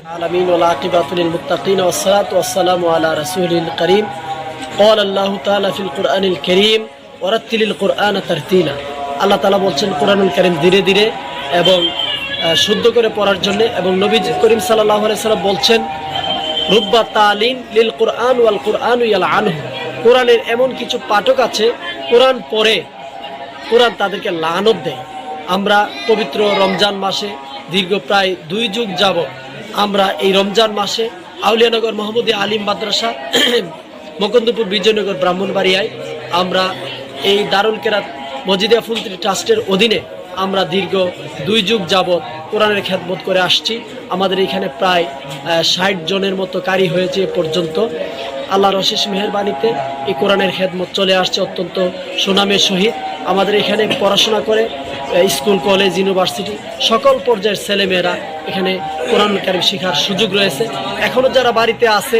العالمين والعاقبة للمتقين والصلاة والسلام على رسول الكريم قال الله تعالى في القرآن الكريم ورتل القرآن ترتيلا আল্লাহ তালা বলছেন কোরআনুল করিম ধীরে ধীরে এবং আহ, শুদ্ধ করে পড়ার জন্য এবং নবী করিম সাল্লাহ সাল্লাম বলছেন রুব্বা তালিম লিল কোরআন ওয়াল কোরআন ইয়াল আনহু। কোরআনের এমন কিছু পাঠক আছে, কোরআন পড়ে, কোরআন তাদেরকে লানত দেয়। আমরা পবিত্র রমজান মাসে দীর্ঘ প্রায় দুই যুগ যাব আমরা এই রমজান মাসে আউলিয়ানগর মোহাম্মদী আলিম মাদ্রাসা মকন্দপুর বিজয়নগর ব্রাহ্মণবাড়িয়ায় আমরা এই দারুল কেরাত মজিদিয়া ফুলত্রি ট্রাস্টের অধীনে আমরা দীর্ঘ দুই যুগ যাবৎ কোরআনের খ্যাতমত করে আসছি। আমাদের এখানে প্রায় ষাট জনের মতো কারি হয়েছে এ পর্যন্ত। আল্লাহর অশেষ মেহরবানিতে এই কোরআনের খেদমত চলে আসছে, অত্যন্ত সুনামের সহিত আমাদের এখানে পড়াশোনা করে স্কুল, কলেজ, ইউনিভার্সিটি সকল পর্যায়ের ছেলেমেয়েরা এখানে কোরআন কারিম শেখার সুযোগ রয়েছে। এখনও যারা বাড়িতে আছে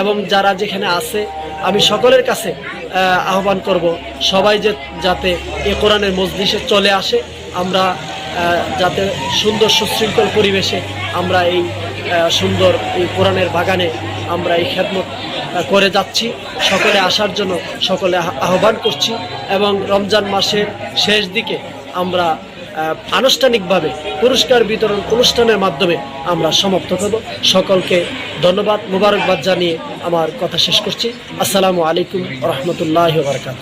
এবং যারা যেখানে আছে, আমি সকলের কাছে আহ্বান করব সবাই যে যাতে এ কোরআনের মজলিসে চলে আসে, আমরা যাতে সুন্দর সুশৃঙ্খল পরিবেশে আমরা এই সুন্দর এই কোরআনের বাগানে আমরা এই খেদমত করে যাচ্ছি। সকলে আসার জন্য সকলে আহ্বান করছি এবং রমজান মাসের শেষ দিকে আমরা আনুষ্ঠানিকভাবে পুরস্কার বিতরণ অনুষ্ঠানের মাধ্যমে আমরা সমাপ্ত করব। সকলকে ধন্যবাদ, মুবারকবাদ জানিয়ে আমার কথা শেষ করছি। আসসালামু আলাইকুম রহমতুল্লাহ বারকাত